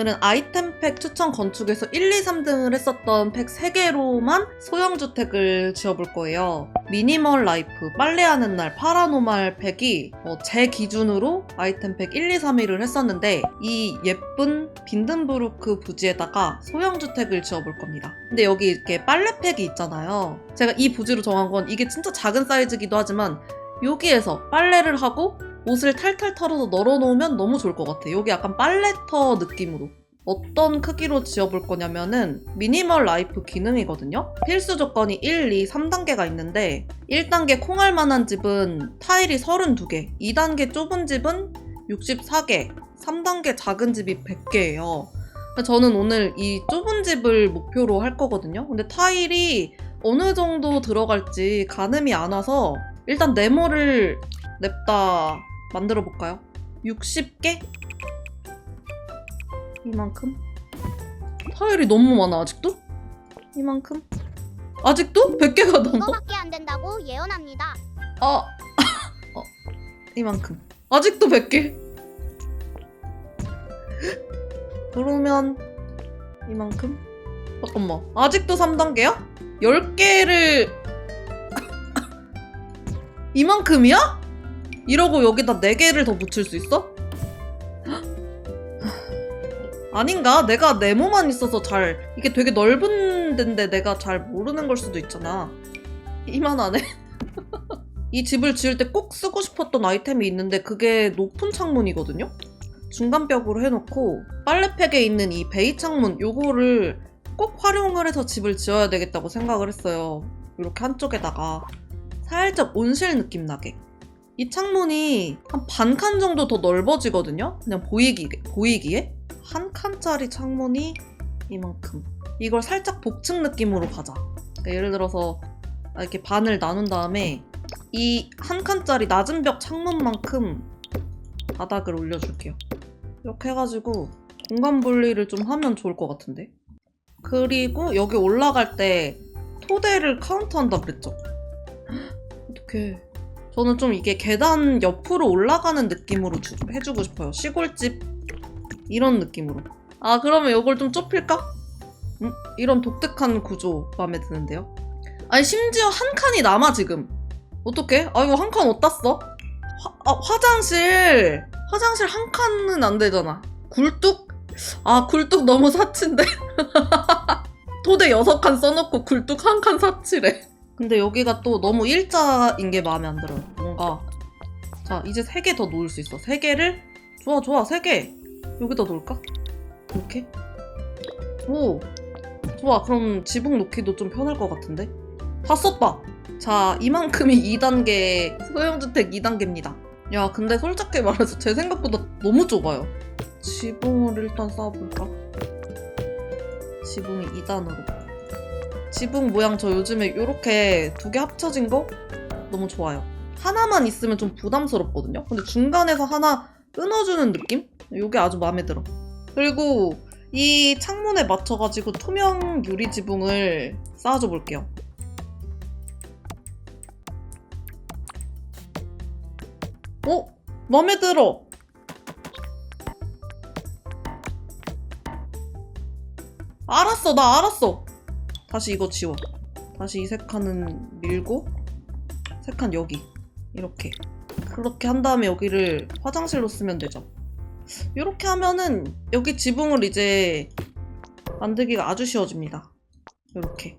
오늘은 아이템팩 추천 건축에서 1, 2, 3등을 했었던 팩 3개로만 소형주택을 지어볼 거예요. 미니멀 라이프, 빨래하는 날, 파라노말 팩이 어, 제 기준으로 아이템팩 1, 2, 3위를 했었는데 이 예쁜 빈든브루크 부지에다가 소형주택을 지어볼 겁니다. 근데 여기 이렇게 빨래팩이 있잖아요. 제가 이 부지로 정한 건 이게 진짜 작은 사이즈기도 하지만 여기에서 빨래를 하고 옷을 탈탈 털어서 널어놓으면 너무 좋을 것 같아. 여기 약간 빨래터 느낌으로. 어떤 크기로 지어볼 거냐면은 미니멀 라이프 기능이거든요. 필수 조건이 1, 2, 3단계가 있는데 1단계 콩할 만한 집은 타일이 32개, 2단계 좁은 집은 64개, 3단계 작은 집이 100개예요. 저는 오늘 이 좁은 집을 목표로 할 거거든요. 근데 타일이 어느 정도 들어갈지 가늠이 안 와서 일단 네모를 냅다 만들어 볼까요? 60개? 이만큼? 타일이 너무 많아 아직도? 이만큼? 아직도? 100개가 넘어? 이거밖에 안 된다고 예언합니다. 아, 어, 이만큼. 아직도 100개? 그러면 이만큼? 잠깐만. 아직도 3단계야? 10개를 이만큼이야? 이러고 여기다 4개를 더 붙일 수 있어? 아닌가? 내가 네모만 있어서 잘 이게 되게 넓은 데인데 내가 잘 모르는 걸 수도 있잖아. 이만하네. 이 집을 지을 때 꼭 쓰고 싶었던 아이템이 있는데 그게 높은 창문이거든요? 중간 벽으로 해놓고 빨래팩에 있는 이 베이 창문 요거를 꼭 활용을 해서 집을 지어야 되겠다고 생각을 했어요. 이렇게 한쪽에다가 살짝 온실 느낌 나게. 이 창문이 한 반 칸 정도 더 넓어지거든요? 그냥 보이기, 보이기에? 한 칸짜리 창문이 이만큼. 이걸 살짝 복층 느낌으로 가자. 그러니까 예를 들어서 이렇게 반을 나눈 다음에 이 한 칸짜리 낮은 벽 창문만큼 바닥을 올려줄게요. 이렇게 해가지고 공간 분리를 좀 하면 좋을 것 같은데. 그리고 여기 올라갈 때 토대를 카운트한다 그랬죠? 어떡해. 저는 좀 이게 계단 옆으로 올라가는 느낌으로 주- 해주고 싶어요. 시골집 이런 느낌으로. 아 그러면 이걸 좀 좁힐까? 음, 이런 독특한 구조 마음에 드는데요. 아니 심지어 한 칸이 남아 지금. 어떡해? 아 이거 한 칸 어디다 써? 화, 아, 화장실 화장실 한 칸은 안 되잖아. 굴뚝? 아 굴뚝 너무 사치인데. 토대 여섯 칸 써놓고 굴뚝 한 칸 사치래. 근데 여기가 또 너무 일자인 게 마음에 안 들어요. 뭔가 자 이제 세 개 더 놓을 수 있어. 세 개를 좋아 좋아 세 개. 여기다 놓을까? 이렇게? 오 좋아 그럼 지붕 놓기도 좀 편할 것 같은데? 다 썼다. 자 이만큼이 2단계 소형주택 2단계입니다. 야 근데 솔직히 말해서 제 생각보다 너무 좁아요. 지붕을 일단 쌓아볼까? 지붕이 2단으로. 지붕 모양 저 요즘에 이렇게 두 개 합쳐진 거 너무 좋아요. 하나만 있으면 좀 부담스럽거든요. 근데 중간에서 하나 끊어주는 느낌? 이게 아주 마음에 들어. 그리고 이 창문에 맞춰가지고 투명 유리 지붕을 쌓아줘 볼게요. 어? 마음에 들어! 알았어, 나 알았어! 다시 이거 지워. 다시 이 세 칸은 밀고, 세 칸 여기. 이렇게. 그렇게 한 다음에 여기를 화장실로 쓰면 되죠. 이렇게 하면은 여기 지붕을 이제 만들기가 아주 쉬워집니다. 이렇게.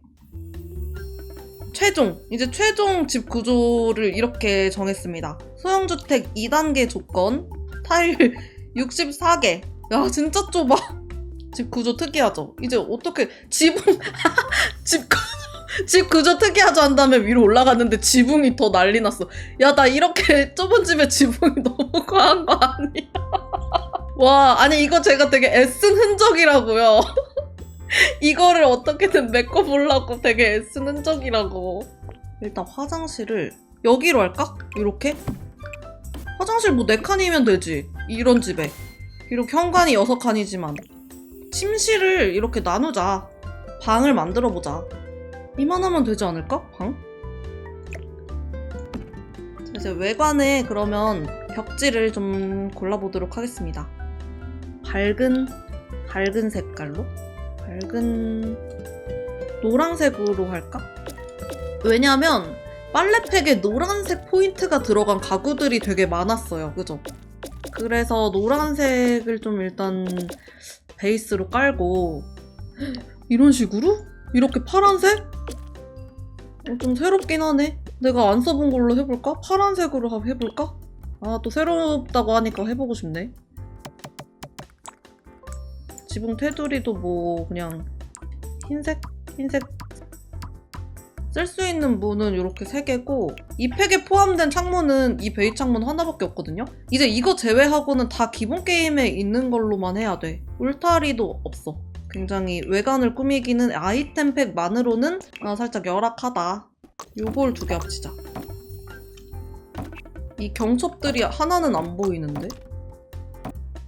최종! 이제 최종 집 구조를 이렇게 정했습니다. 소형주택 2단계 조건, 타일 64개. 야, 진짜 좁아. 집 구조 특이하죠? 이제 어떻게, 지붕, 집 집 구조 특이하죠 한 다음에 위로 올라갔는데 지붕이 더 난리 났어. 야, 나 이렇게 좁은 집에 지붕이 너무 과한 거 아니야? 와, 아니, 이거 제가 되게 애쓴 흔적이라고요. 이거를 어떻게든 메꿔보려고 되게 애쓴 흔적이라고. 일단 화장실을 여기로 할까? 이렇게? 화장실 뭐 4칸이면 되지. 이런 집에. 비록 현관이 6칸이지만. 침실을 이렇게 나누자. 방을 만들어 보자. 이만하면 되지 않을까? 방? 자, 이제 외관에 그러면 벽지를 좀 골라보도록 하겠습니다. 밝은 밝은 색깔로? 밝은 노란색으로 할까? 왜냐면 빨래팩에 노란색 포인트가 들어간 가구들이 되게 많았어요. 그죠? 그래서 노란색을 좀 일단 베이스로 깔고 이런 식으로? 이렇게 파란색? 어, 좀 새롭긴 하네. 내가 안 써본 걸로 해볼까? 파란색으로 한번 해볼까? 아, 또 새롭다고 하니까 해보고 싶네. 지붕 테두리도 뭐 그냥 흰색? 흰색 쓸 수 있는 문은 이렇게 세 개고 이 팩에 포함된 창문은 이 베이 창문 하나밖에 없거든요. 이제 이거 제외하고는 다 기본 게임에 있는 걸로만 해야 돼. 울타리도 없어. 굉장히 외관을 꾸미기는 아이템 팩만으로는 아, 살짝 열악하다. 요걸 두 개 합치자. 이 경첩들이 하나는 안 보이는데?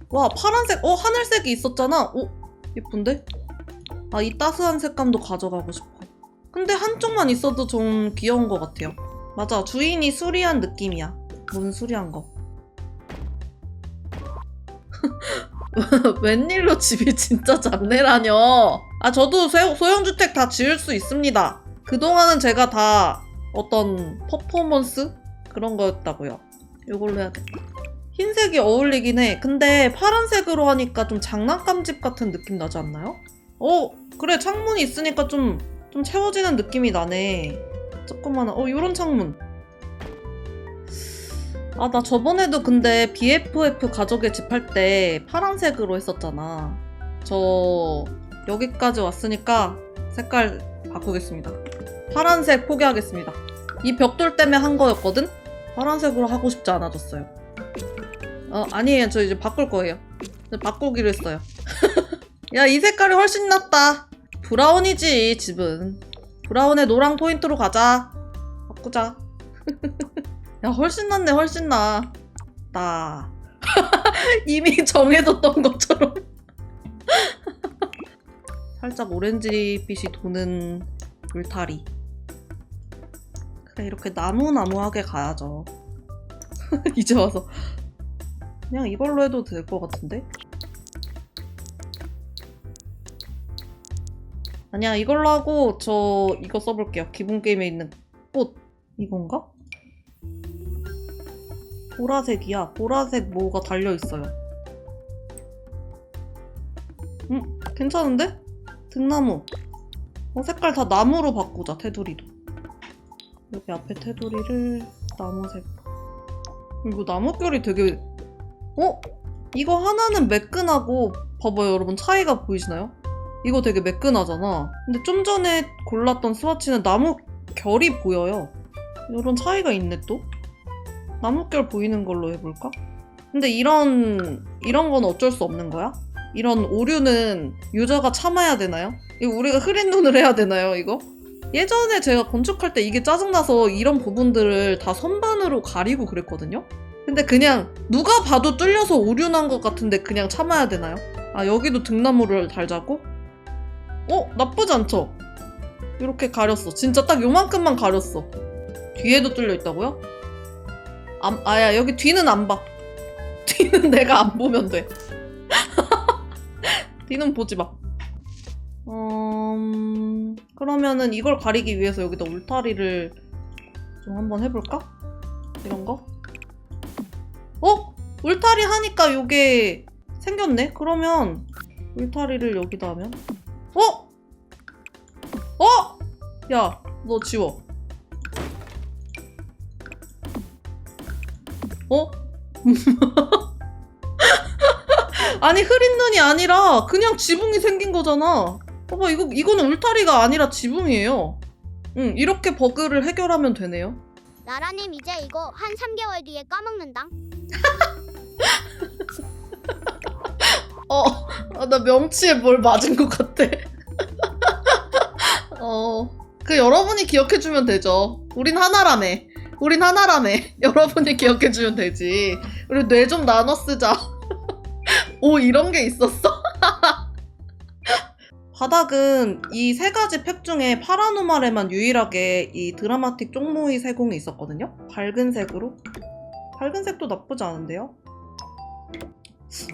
와 파란색 어 하늘색이 있었잖아. 어 예쁜데? 아 이 따스한 색감도 가져가고 싶어. 근데 한쪽만 있어도 좀 귀여운 것 같아요. 맞아, 주인이 수리한 느낌이야. 뭔 수리한 거. 웬일로 집이 진짜 잡내라뇨. 아, 저도 소- 소형주택 다 지을 수 있습니다. 그동안은 제가 다 어떤 퍼포먼스? 그런 거였다고요. 이걸로 해야겠다. 흰색이 어울리긴 해. 근데 파란색으로 하니까 좀 장난감 집 같은 느낌 나지 않나요? 어, 그래. 창문이 있으니까 좀 좀 채워지는 느낌이 나네. 조그마한, 어, 요런 창문. 아, 나 저번에도 근데 BFF 가족의 집 할 때 파란색으로 했었잖아. 저 여기까지 왔으니까 색깔 바꾸겠습니다. 파란색 포기하겠습니다. 이 벽돌 때문에 한 거였거든? 파란색으로 하고 싶지 않아졌어요. 어, 아니에요. 저 이제 바꿀 거예요. 바꾸기로 했어요. 야, 이 색깔이 훨씬 낫다. 브라운이지 집은. 브라운에 노랑 포인트로 가자. 바꾸자. 야 훨씬 낫네 훨씬 나 나. 이미 정해뒀던 것처럼. 살짝 오렌지빛이 도는 울타리. 그래 이렇게 나무나무하게 가야죠. 이제 와서. 그냥 이걸로 해도 될 것 같은데 아니야 이걸로 하고 저 이거 써볼게요. 기본 게임에 있는 꽃. 이건가? 보라색이야. 보라색 뭐가 달려있어요? 음 괜찮은데? 등나무. 어 색깔 다 나무로 바꾸자 테두리도. 여기 앞에 테두리를 나무색. 이거 나무결이 되게 어? 이거 하나는 매끈하고 봐봐요 여러분. 차이가 보이시나요? 이거 되게 매끈하잖아. 근데 좀 전에 골랐던 스와치는 나무 결이 보여요. 이런 차이가 있네 또. 나무결 보이는 걸로 해볼까? 근데 이런 이런 건 어쩔 수 없는 거야? 이런 오류는 유저가 참아야 되나요? 이거 우리가 흐린 눈을 해야 되나요? 이거? 예전에 제가 건축할 때 이게 짜증나서 이런 부분들을 다 선반으로 가리고 그랬거든요? 근데 그냥 누가 봐도 뚫려서 오류 난 것 같은데 그냥 참아야 되나요? 아 여기도 등나무를 달자고? 어? 나쁘지 않죠? 이렇게 가렸어. 진짜 딱 요만큼만 가렸어. 뒤에도 뚫려 있다고요? 안, 아야 여기 뒤는 안 봐. 뒤는 내가 안 보면 돼. 뒤는 보지 마. 음, 그러면은 이걸 가리기 위해서 여기다 울타리를 좀 한번 해볼까? 이런 거? 어? 울타리 하니까 요게 생겼네? 그러면 울타리를 여기다 하면 어? 어? 야, 너 지워. 어? 아니 흐린 눈이 아니라 그냥 지붕이 생긴 거잖아. 봐봐 이거 이거는 울타리가 아니라 지붕이에요. 응 이렇게 버그를 해결하면 되네요. 나라님 이제 이거 한 3개월 뒤에 까먹는다. 어, 아, 나 명치에 뭘 맞은 것 같아. 어, 그 여러분이 기억해주면 되죠. 우린 하나라며. 우린 하나라며. 여러분이 기억해주면 되지. 우리 뇌 좀 나눠 쓰자. 오, 이런 게 있었어? 바닥은 이 세 가지 팩 중에 파라노말에만 유일하게 이 드라마틱 쪽모이 세공이 있었거든요? 밝은 색으로? 밝은 색도 나쁘지 않은데요?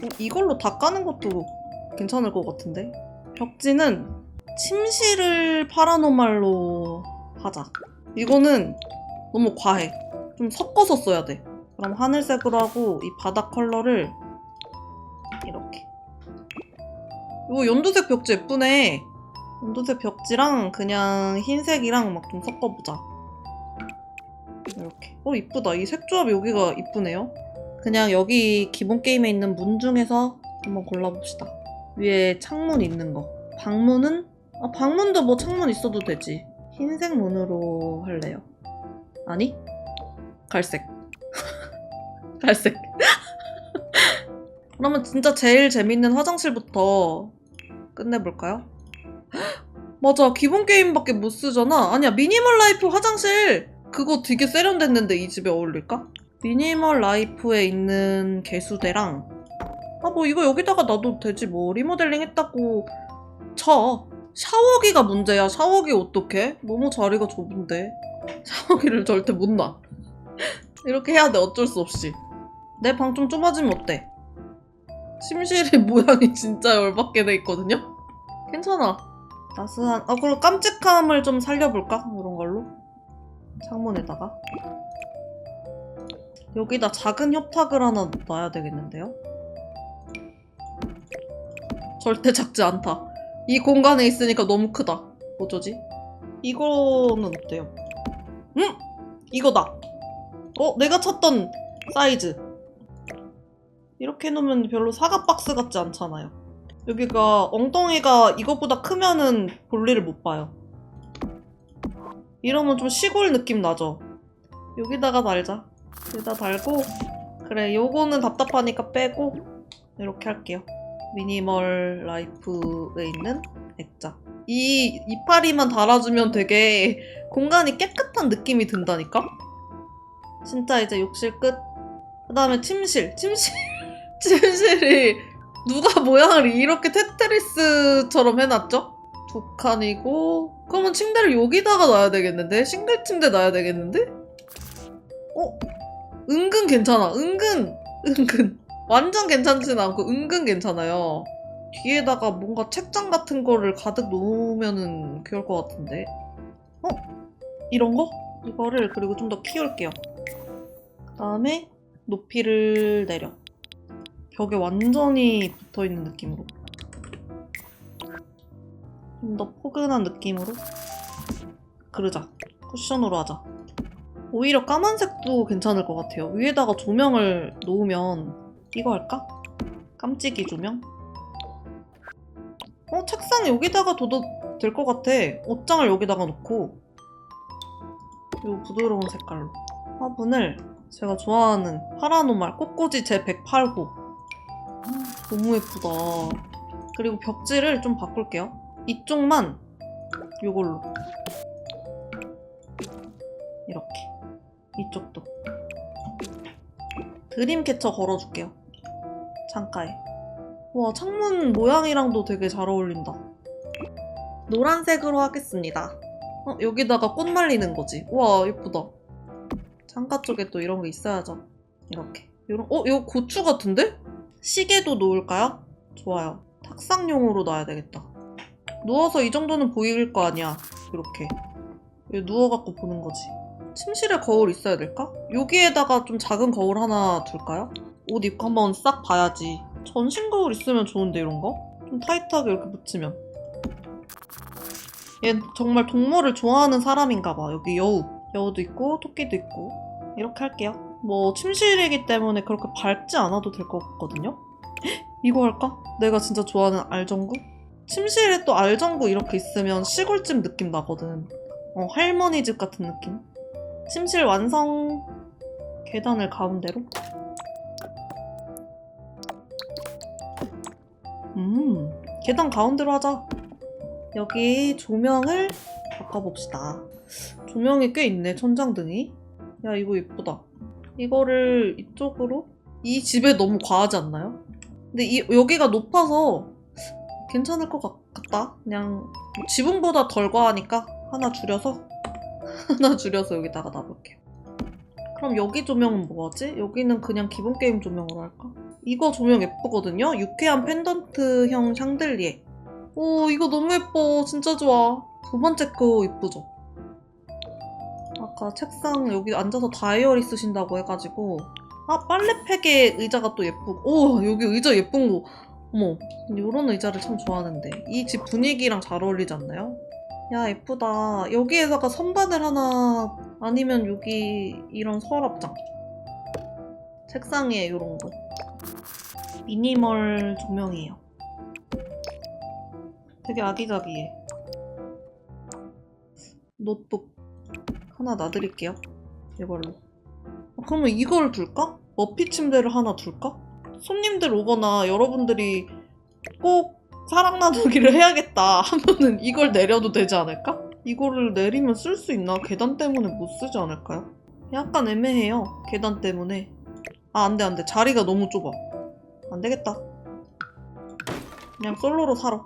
어, 이걸로 다 까는 것도 괜찮을 것 같은데? 벽지는 침실을 파라노말로 하자. 이거는 너무 과해. 좀 섞어서 써야 돼. 그럼 하늘색으로 하고 이 바닥 컬러를 이렇게. 이거 연두색 벽지 예쁘네. 연두색 벽지랑 그냥 흰색이랑 막 좀 섞어보자. 이렇게. 어, 이쁘다. 이 색 조합 여기가 이쁘네요. 그냥 여기 기본 게임에 있는 문 중에서 한번 골라봅시다. 위에 창문 있는 거. 방문은? 아, 방문도 뭐 창문 있어도 되지. 흰색 문으로 할래요. 아니? 갈색. 갈색. 그러면 진짜 제일 재밌는 화장실부터 끝내볼까요? 맞아. 기본 게임밖에 못 쓰잖아. 아니야. 미니멀 라이프 화장실! 그거 되게 세련됐는데 이 집에 어울릴까? 미니멀 라이프에 있는 개수대랑 아 뭐 이거 여기다가 놔도 되지 뭐 리모델링 했다고 쳐 샤워기가 문제야 샤워기 어떡해? 너무 자리가 좁은데 샤워기를 절대 못 놔 이렇게 해야 돼 어쩔 수 없이 내 방 좀 좁아지면 어때? 침실의 모양이 진짜 열받게 돼 있거든요? 괜찮아 따스한 아 그리고 깜찍함을 좀 살려볼까? 이런 걸로 창문에다가 여기다 작은 협탁을 하나 놔야 되겠는데요? 절대 작지 않다. 이 공간에 있으니까 너무 크다. 어쩌지? 이거는 어때요? 음! 이거다! 어? 내가 찾던 사이즈. 이렇게 해놓으면 별로 사과 박스 같지 않잖아요. 여기가 엉덩이가 이것보다 크면은 볼일을 못 봐요. 이러면 좀 시골 느낌 나죠? 여기다가 달자. 여기다 달고 그래 요거는 답답하니까 빼고 이렇게 할게요. 미니멀 라이프에 있는 액자. 이 이파리만 달아주면 되게 공간이 깨끗한 느낌이 든다니까? 진짜 이제 욕실 끝. 그 다음에 침실. 침실. 침실이 누가 모양을 이렇게 테트리스처럼 해놨죠? 두 칸이고 그러면 침대를 여기다가 놔야 되겠는데? 싱글 침대 놔야 되겠는데? 어? 은근 괜찮아. 은근, 은근. 완전 괜찮진 않고 은근 괜찮아요. 뒤에다가 뭔가 책장 같은 거를 가득 놓으면은 귀여울 것 같은데. 어? 이런 거? 이거를 그리고 좀 더 키울게요. 그 다음에 높이를 내려. 벽에 완전히 붙어 있는 느낌으로. 좀 더 포근한 느낌으로. 그러자. 쿠션으로 하자. 오히려 까만색도 괜찮을 것 같아요. 위에다가 조명을 놓으면 이거 할까? 깜찍이 조명? 어? 책상 여기다가 둬도 될 것 같아. 옷장을 여기다가 놓고 이 부드러운 색깔로 화분을 제가 좋아하는 파라노말 꽃꽂이 제 108호 너무 예쁘다. 그리고 벽지를 좀 바꿀게요. 이쪽만 이걸로 이렇게 이쪽도. 드림캐쳐 걸어줄게요. 창가에. 와 창문 모양이랑도 되게 잘 어울린다. 노란색으로 하겠습니다. 어, 여기다가 꽃 말리는 거지. 와 예쁘다. 창가 쪽에 또 이런 거 있어야죠. 이렇게. 요런, 어? 이거 고추 같은데? 시계도 놓을까요? 좋아요. 탁상용으로 놔야 되겠다. 누워서 이 정도는 보일 거 아니야. 이렇게. 누워갖고 보는 거지 침실에 거울 있어야 될까? 여기에다가 좀 작은 거울 하나 둘까요? 옷 입고 한번 싹 봐야지. 전신 거울 있으면 좋은데 이런 거? 좀 타이트하게 이렇게 붙이면. 얘 정말 동물을 좋아하는 사람인가 봐. 여기 여우. 여우도 있고 토끼도 있고. 이렇게 할게요. 뭐 침실이기 때문에 그렇게 밝지 않아도 될 것 같거든요? 헉, 이거 할까? 내가 진짜 좋아하는 알전구? 침실에 또 알전구 이렇게 있으면 시골집 느낌 나거든. 어, 할머니 집 같은 느낌? 침실 완성 계단을 가운데로? 음 계단 가운데로 하자. 여기 조명을 바꿔봅시다. 조명이 꽤 있네 천장등이. 야 이거 예쁘다. 이거를 이쪽으로? 이 집에 너무 과하지 않나요? 근데 이, 여기가 높아서 괜찮을 것 같, 같다. 그냥 뭐 지붕보다 덜 과하니까 하나 줄여서 하나 줄여서 여기다가 놔볼게요. 그럼 여기 조명은 뭐하지? 여기는 그냥 기본 게임 조명으로 할까? 이거 조명 예쁘거든요? 유쾌한 펜던트형 샹들리에. 오, 이거 너무 예뻐. 진짜 좋아. 두 번째 거 예쁘죠? 아까 책상 여기 앉아서 다이어리 쓰신다고 해가지고. 아, 빨래팩에 의자가 또 예쁘고. 오, 여기 의자 예쁜 거. 어머, 이런 의자를 참 좋아하는데. 이 집 분위기랑 잘 어울리지 않나요? 야, 예쁘다. 여기에다가 선반을 하나, 아니면 여기 이런 서랍장. 책상에 이런 거. 미니멀 조명이에요. 되게 아기자기해. 노트북 하나 놔드릴게요. 이걸로. 아, 그러면 이걸 둘까? 머피 침대를 하나 둘까? 손님들 오거나 여러분들이 꼭 사랑 나누기를 해야겠다 하면은 이걸 내려도 되지 않을까? 이거를 내리면 쓸 수 있나? 계단 때문에 못 쓰지 않을까요? 약간 애매해요. 계단 때문에. 아, 안 돼, 안 돼. 자리가 너무 좁아. 안 되겠다. 그냥 솔로로 살아.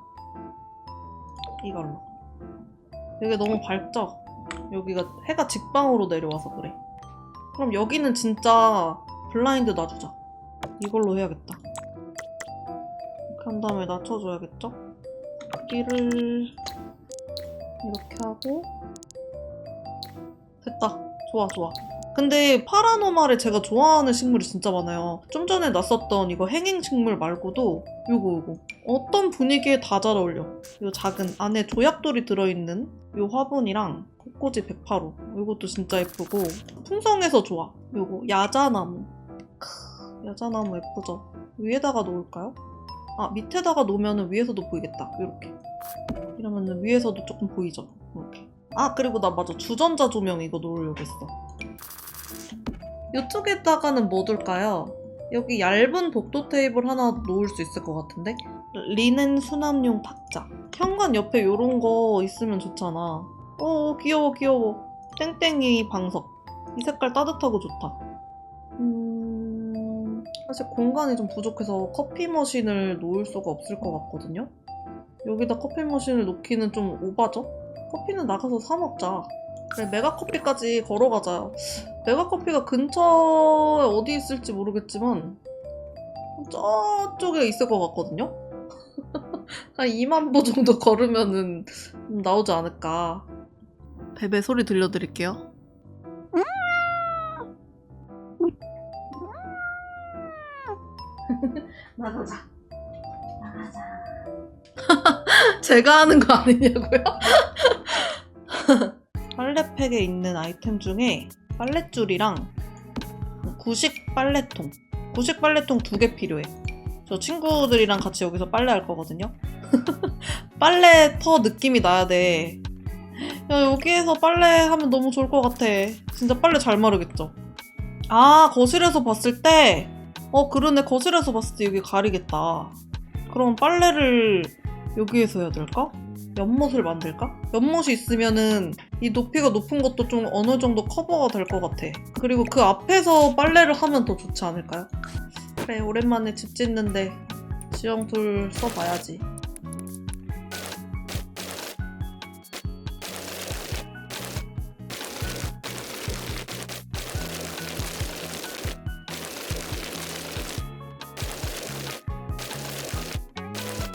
이걸로. 여기 너무 밝죠? 여기가 해가 직방으로 내려와서 그래. 그럼 여기는 진짜 블라인드 놔주자. 이걸로 해야겠다. 한 다음에 낮춰줘야겠죠? 크기를 이렇게 하고 됐다. 좋아, 좋아. 근데 파라노말에 제가 좋아하는 식물이 진짜 많아요. 좀 전에 놨었던 이거 행행 식물 말고도 요거 요거 어떤 분위기에 다 잘 어울려. 요 작은 안에 조약돌이 들어있는 요 화분이랑 꽃꽂이 108호 요것도 진짜 예쁘고 풍성해서 좋아. 요거 야자나무 크, 야자나무 예쁘죠? 위에다가 놓을까요? 아 밑에다가 놓으면 위에서도 보이겠다. 이렇게 이러면 위에서도 조금 보이죠? 이렇게 아 그리고 나 맞아 주전자 조명 이거 놓으려고 했어. 이쪽에다가는 뭐 둘까요? 여기 얇은 복도 테이블 하나 놓을 수 있을 것 같은데? 리넨 수납용 탁자. 현관 옆에 이런 거 있으면 좋잖아. 오, 귀여워, 귀여워. 땡땡이 방석. 이 색깔 따뜻하고 좋다. 음, 사실 공간이 좀 부족해서 커피 머신을 놓을 수가 없을 것 같거든요? 여기다 커피 머신을 놓기는 좀 오바죠? 커피는 나가서 사 먹자. 그래, 메가커피까지 걸어가자. 메가커피가 근처에 어디 있을지 모르겠지만 저쪽에 있을 것 같거든요? 한 2만 보 정도 걸으면은 나오지 않을까. 베베 소리 들려드릴게요. 나가자. 나가자. 제가 하는 거 아니냐고요? 빨래팩에 있는 아이템 중에 빨랫줄이랑 구식 빨래통. 구식 빨래통 두 개 필요해. 저 친구들이랑 같이 여기서 빨래할 거거든요. 빨래터 느낌이 나야 돼. 야, 여기에서 빨래하면 너무 좋을 것 같아. 진짜 빨래 잘 마르겠죠? 아, 거실에서 봤을 때, 어, 그러네. 거실에서 봤을 때 여기 가리겠다. 그럼 빨래를 여기에서 해야 될까? 연못을 만들까? 연못이 있으면은 이 높이가 높은 것도 좀 어느 정도 커버가 될 것 같아. 그리고 그 앞에서 빨래를 하면 더 좋지 않을까요? 그래, 오랜만에 집 짓는데 지형툴 써봐야지.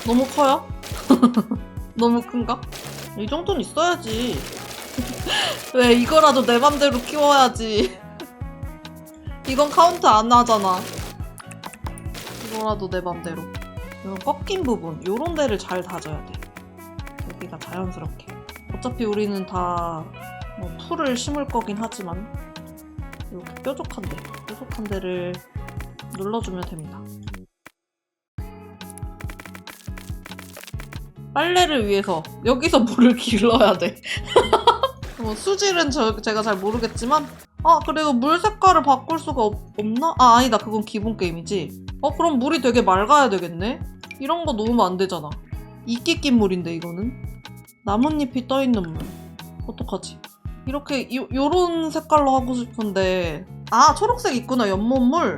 너무 커요? 너무 큰가? 이 정도는 있어야지. 왜 이거라도 내 맘대로 키워야지. 이건 카운트 안 하잖아. 이거라도 내 맘대로. 이건 꺾인 부분, 요런 데를 잘 다져야 돼. 여기가 자연스럽게. 어차피 우리는 다 뭐, 풀을 심을 거긴 하지만 이렇게 뾰족한 데, 뾰족한 데를 눌러주면 됩니다. 빨래를 위해서 여기서 물을 길러야 돼. 뭐 수질은 저, 제가 잘 모르겠지만 아 그리고 물 색깔을 바꿀 수가 없, 없나? 아 아니다 그건 기본 게임이지. 어 그럼 물이 되게 맑아야 되겠네. 이런 거 놓으면 안 되잖아. 이끼 낀 물인데 이거는 나뭇잎이 떠 있는 물. 어떡하지? 이렇게 요, 요런 색깔로 하고 싶은데 아 초록색 있구나 연못물.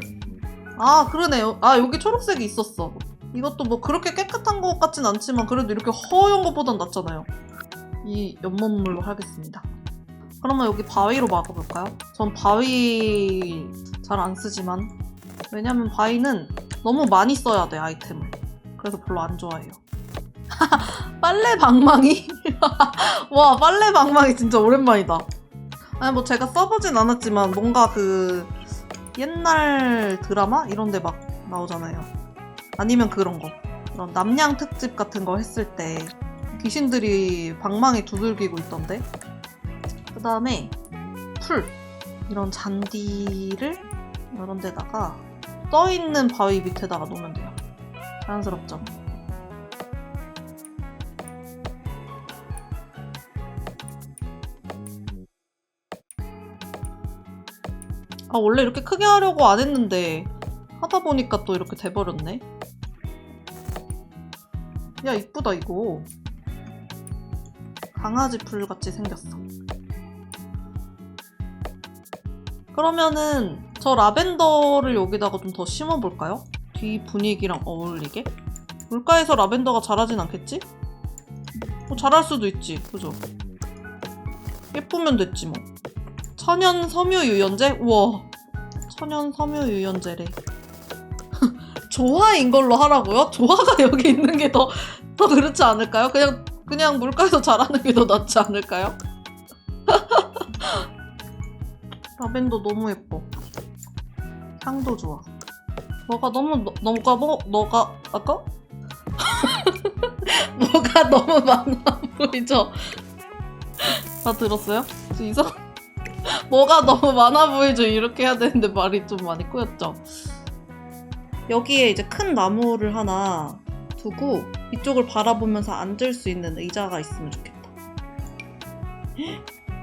아 그러네요. 아 여기 초록색이 있었어. 이것도 뭐 그렇게 깨끗한 것 같진 않지만 그래도 이렇게 허연 것보단 낫잖아요. 이 연못물로 하겠습니다. 그러면 여기 바위로 막아볼까요? 전 바위 잘 안 쓰지만 왜냐면 바위는 너무 많이 써야 돼 아이템을. 그래서 별로 안 좋아해요. 빨래 방망이? 와 빨래 방망이 진짜 오랜만이다. 아니 뭐 제가 써보진 않았지만 뭔가 그 옛날 드라마 이런 데 막 나오잖아요. 아니면 그런 거. 그런 남양 특집 같은 거 했을 때 귀신들이 방망이 두들기고 있던데. 그 다음에 풀 이런 잔디를 이런 데다가 떠 있는 바위 밑에다가 놓으면 돼요. 자연스럽죠. 아 원래 이렇게 크게 하려고 안 했는데 하다 보니까 또 이렇게 돼버렸네. 야 이쁘다 이거. 강아지 풀 같이 생겼어. 그러면은 저 라벤더를 여기다가 좀 더 심어볼까요? 뒤 분위기랑 어울리게? 물가에서 라벤더가 자라진 않겠지? 뭐 자랄 수도 있지, 그죠? 예쁘면 됐지 뭐. 천연 섬유 유연제? 우와. 천연 섬유 유연제래. 조화인 걸로 하라고요? 조화가 여기 있는 게 더 더 그렇지 않을까요? 그냥 그냥 물가에서 자라는 게 더 낫지 않을까요? 라벤더 너무 예뻐. 향도 좋아. 너가 너무 너, 너가 뭐 너가 아까 뭐가 너무 많아 보이죠? 다 들었어요? 저 이상 뭐가 너무 많아 보이죠? 이렇게 해야 되는데 말이 좀 많이 꼬였죠? 여기에 이제 큰 나무를 하나 두고 이쪽을 바라보면서 앉을 수 있는 의자가 있으면 좋겠다.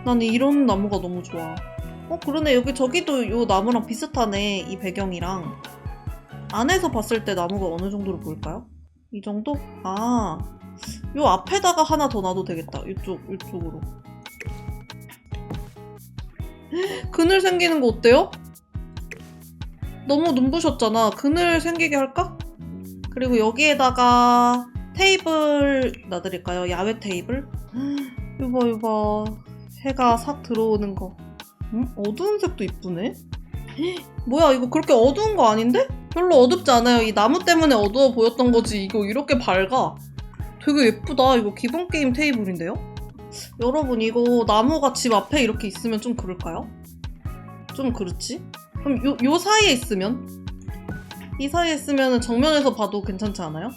나는 이런 나무가 너무 좋아. 어 그러네 여기 저기도 요 나무랑 비슷하네 이 배경이랑 안에서 봤을 때 나무가 어느 정도로 보일까요? 이 정도? 아, 요 앞에다가 하나 더 놔도 되겠다. 이쪽, 이쪽으로. 그늘 생기는 거 어때요? 너무 눈부셨잖아. 그늘 생기게 할까? 그리고 여기에다가 테이블 놔드릴까요? 야외 테이블? 이봐, 이봐. 해가 싹 들어오는 거. 응? 어두운 색도 이쁘네? 뭐야, 이거 그렇게 어두운 거 아닌데? 별로 어둡지 않아요. 이 나무 때문에 어두워 보였던 거지. 이거 이렇게 밝아. 되게 예쁘다. 이거 기본 게임 테이블인데요? 여러분, 이거 나무가 집 앞에 이렇게 있으면 좀 그럴까요? 좀 그렇지? 그럼 요, 요 사이에 있으면? 이 사이에 있으면 정면에서 봐도 괜찮지 않아요?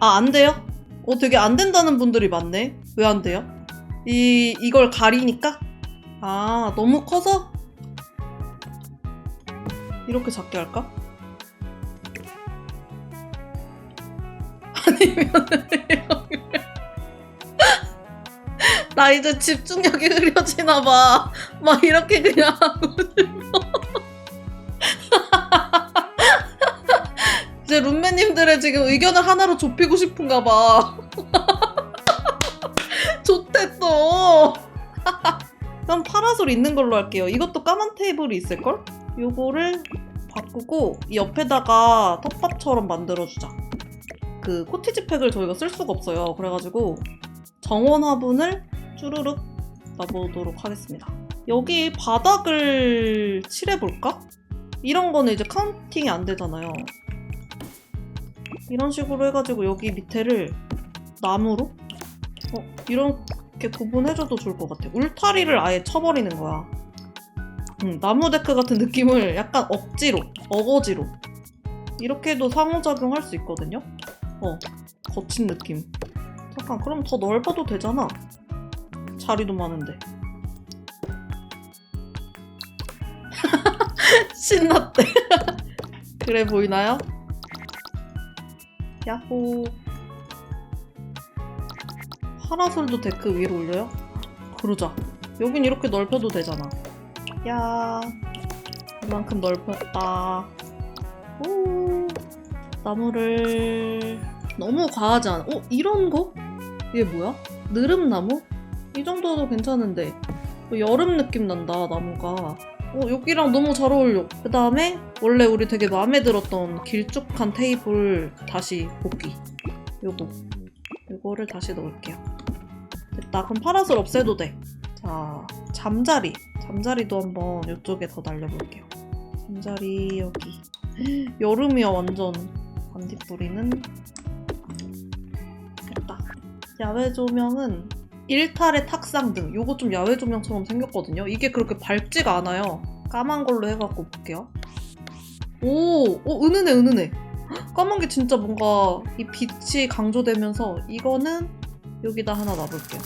아, 안 돼요? 어, 되게 안 된다는 분들이 많네. 왜 안 돼요? 이, 이걸 가리니까? 아, 너무 커서? 이렇게 작게 할까? 아니면 나 이제 집중력이 흐려지나 봐. 막 이렇게 그냥 하고 싶어. 이제 룸메님들의 지금 의견을 하나로 좁히고 싶은가 봐. 좋댔어. 그럼 파라솔 있는 걸로 할게요. 이것도 까만 테이블이 있을걸? 요거를 바꾸고 이 옆에다가 텃밭처럼 만들어주자. 그 코티지 팩을 저희가 쓸 수가 없어요. 그래가지고 정원 화분을 쭈루룩 놔보도록 하겠습니다. 여기 바닥을 칠해볼까? 이런 거는 이제 카운팅이 안 되잖아요. 이런 식으로 해가지고 여기 밑에를 나무로 어, 이렇게 구분해줘도 좋을 것 같아. 울타리를 아예 쳐버리는 거야. 음, 나무 데크 같은 느낌을 약간 억지로, 어거지로 이렇게 해도 상호작용할 수 있거든요. 어, 거친 느낌. 잠깐, 그럼 더 넓어도 되잖아. 자리도 많은데. 신났대. 그래 보이나요? 야호. 파라솔도 데크 위로 올려요? 그러자. 여긴 이렇게 넓혀도 되잖아. 야, 이만큼 넓혔다. 오, 나무를 너무 과하지 않아. 어, 이런 거? 이게 뭐야? 느릅나무? 이 정도도 괜찮은데. 어, 여름 느낌 난다, 나무가. 어, 여기랑 너무 잘 어울려. 그 다음에 원래 우리 되게 마음에 들었던 길쭉한 테이블 다시 복귀. 요거. 요거를 다시 넣을게요. 됐다. 그럼 파라솔 없애도 돼. 자, 잠자리. 잠자리도 한번 이쪽에 더 날려볼게요. 잠자리 여기. 여름이야 완전. 반딧불이는 됐다. 야외 조명은 일탈의 탁상 등. 요거 좀 야외 조명처럼 생겼거든요. 이게 그렇게 밝지가 않아요. 까만 걸로 해갖고 볼게요. 오, 오 은은해 은은해. 헉, 까만 게 진짜 뭔가 이 빛이 강조되면서 이거는 여기다 하나 놔볼게요.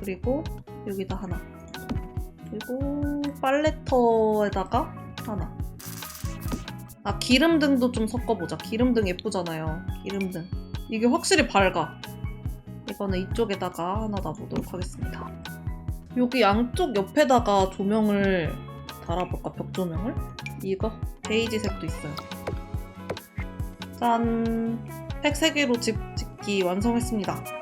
그리고 여기다 하나. 그리고 팔레터에다가 하나. 아 기름등도 좀 섞어보자. 기름등 예쁘잖아요. 기름등. 이게 확실히 밝아. 이거는 이쪽에다가 하나 놔보도록 하겠습니다. 여기 양쪽 옆에다가 조명을 달아볼까? 벽 조명을? 이거 베이지색도 있어요. 짠! 팩 3개로 집 짓기 완성했습니다.